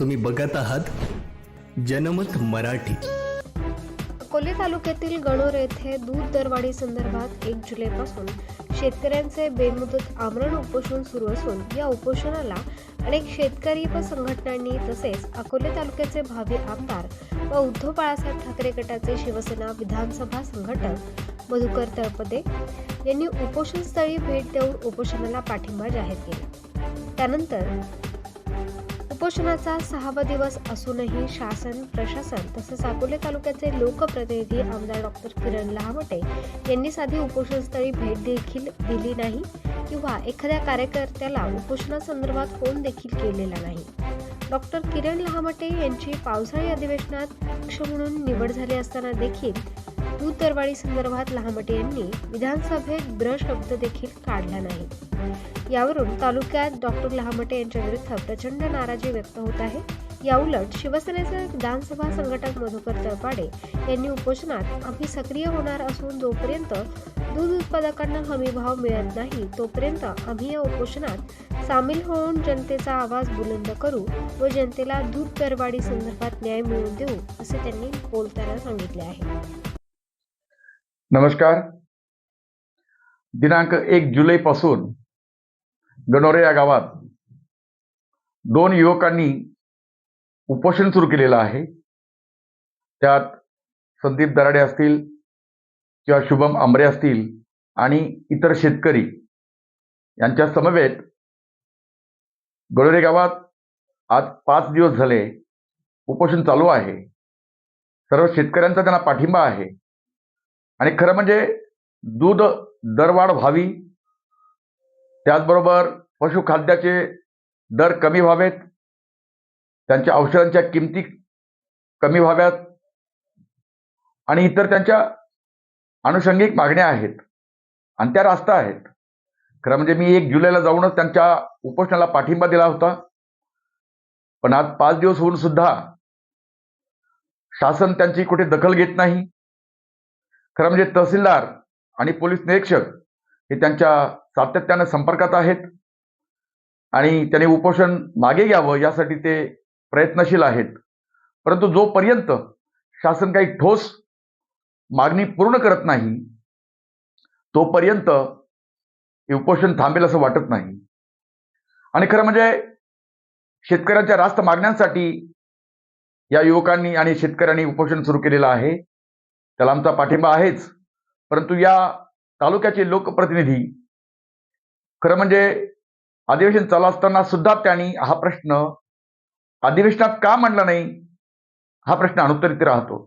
तुम्ही बघत आहात जनमत मराठी. अकोले तालुक्यातील गणोर येथे दूध दरवाढी संदर्भात एक जुलैपासून शेतकऱ्यांचे बेमुदत आमरण उपोषण सुरू असून या उपोषणाला अनेक शेतकरी व संघटनांनी तसेच अकोले तालुक्याचे भावी आमदार व उद्धव बाळासाहेब ठाकरे गटाचे शिवसेना विधानसभा संघटक मधुकर तळपदे यांनी उपोषणस्थळी भेट देऊन उपोषणाला पाठिंबा जाहीर केला. त्यानंतर उपोषणाचा सहावा दिवस असूनही शासन प्रशासन तसेच अकोले तालुक्याचे लोकप्रतिनिधी आमदार डॉक्टर किरण लहामटे यांनी साधी उपोषणस्थळी भेट देखील दिली नाही किंवा एखाद्या कार्यकर्त्याला उपोषणासंदर्भात फोन देखील केलेला नाही. डॉक्टर किरण लहामटे यांची पावसाळी अधिवेशनात अध्यक्ष म्हणून निवड झाली असताना देखील दूध दरवाढी संदर्भात लहामटे यांनी विधानसभेत ब्र शब्द देखील काढला नाही. यावरून तालुक्यात डॉक्टर लहामटे यांच्या विरुद्ध प्रचंड नाराजी व्यक्त होत आहे. याउलट शिवसेनेचे विधानसभा संघटक मधुकर तळपाडे यांनी उपोषणात आम्ही सक्रिय होणार असून जोपर्यंत दूध उत्पादकांना हमी भाव मिळत नाही तोपर्यंत आम्ही या उपोषणात सामील होऊन जनतेचा आवाज बुलंद करू व जनतेला दूध दरवाढी संदर्भात न्याय मिळवून देऊ असे त्यांनी बोलताना सांगितले आहे. नमस्कार. दिनांक एक जुलैपासून गणोरे या गावात दोन युवकांनी उपोषण सुरू केलेलं आहे. त्यात संदीप दराडे असतील किंवा शुभम आंबरे असतील आणि इतर शेतकरी यांच्या समवेत गणोरे गावात आज पाच दिवस झाले उपोषण चालू आहे. सर्व शेतकऱ्यांचा त्यांना पाठिंबा आहे. आणि खरं म्हणजे दूध दरवाढ व्हावी. त्याचबरोबर पशुखाद्याचे दर कमी व्हावेत. त्यांच्या औषधांच्या किमती कमी व्हाव्यात. आणि इतर त्यांच्या आनुषंगिक मागण्या आहेत. आणि त्या रास्ता आहेत. खरं म्हणजे मी एक जुलैला जाऊनच त्यांच्या उपोषणाला पाठिंबा दिला होता. पण आज पाच दिवस होऊन सुद्धा शासन त्यांची कुठे दखल घेत नाही. खरं म्हणजे तहसीलदार आणि पोलीस निरीक्षक हे त्यांच्या सातत्यानं संपर्कात आहेत. आणि त्यांनी उपोषण मागे घ्यावं यासाठी ते प्रयत्नशील आहेत. परंतु जोपर्यंत शासन काही ठोस मागणी पूर्ण करत नाही तोपर्यंत उपोषण थांबेल असं वाटत नाही. आणि खरं म्हणजे शेतकऱ्यांच्या रास्त मागण्यांसाठी या युवकांनी आणि शेतकऱ्यांनी उपोषण सुरू केलेलं आहे. त्याला आमचा पाठिंबा आहेच. परंतु या तालुक्याचे लोकप्रतिनिधी खरं म्हणजे अधिवेशन चालू असताना सुद्धा त्यांनी हा प्रश्न अधिवेशनात का मांडला नाही हा प्रश्न अनुत्तरित राहतो.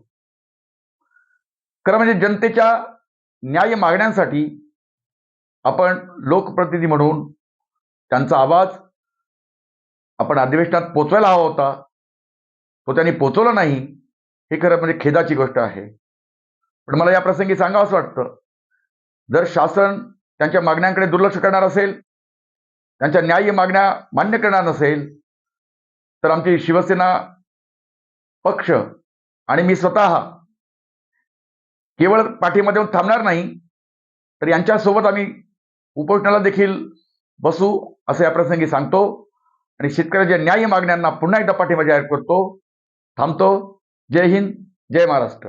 खरं म्हणजे जनतेच्या न्याय मागण्यांसाठी आपण लोकप्रतिनिधी म्हणून त्यांचा आवाज आपण अधिवेशनात पोचवायला हवा होता. तो त्यांनी पोचवला नाही हे खरं म्हणजे खेदाची गोष्ट आहे. पण मला या प्रसंगी सांगावं असं वाटतं. जर शासन त्यांच्या मागण्यांकडे दुर्लक्ष करणार असेल त्यांच्या न्याय्य मागण्या मान्य करणार नसेल तर आमची शिवसेना पक्ष आणि मी स्वतः केवळ पाठीमध्ये येऊन थांबणार नाही तर यांच्यासोबत आम्ही उपोषणाला देखील बसू असं या प्रसंगी सांगतो. आणि शेतकऱ्याच्या न्याय्य मागण्यांना पुन्हा एकदा पाठिंबा जाहीर करतो. थांबतो. जय हिंद. जय महाराष्ट्र.